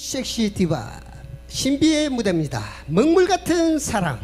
섹시 디바 신비의 무대입니다. 먹물 같은 사랑.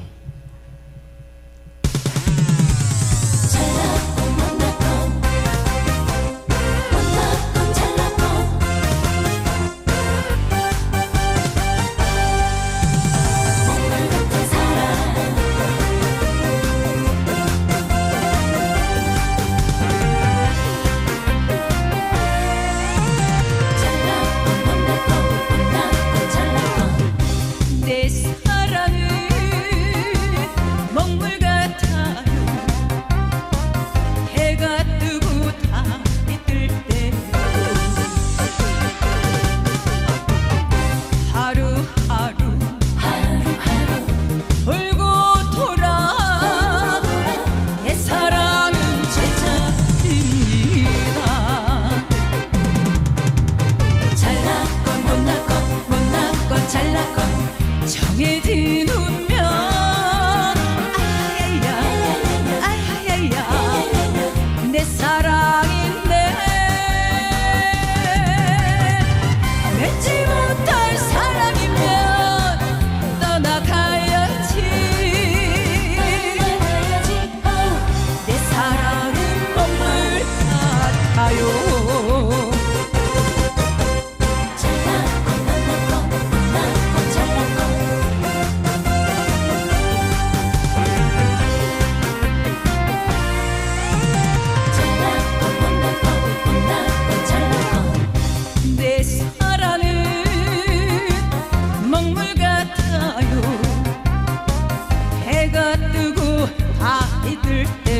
정해진 운명 아야야 아야야 내 사랑인데. 맺지 못할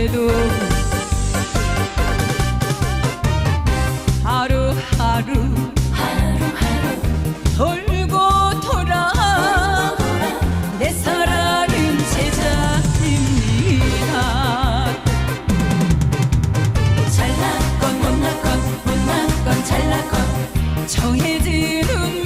뜰 때도 하루하루 돌고 돌아 내 사랑은 제자입니다. 정해진 운명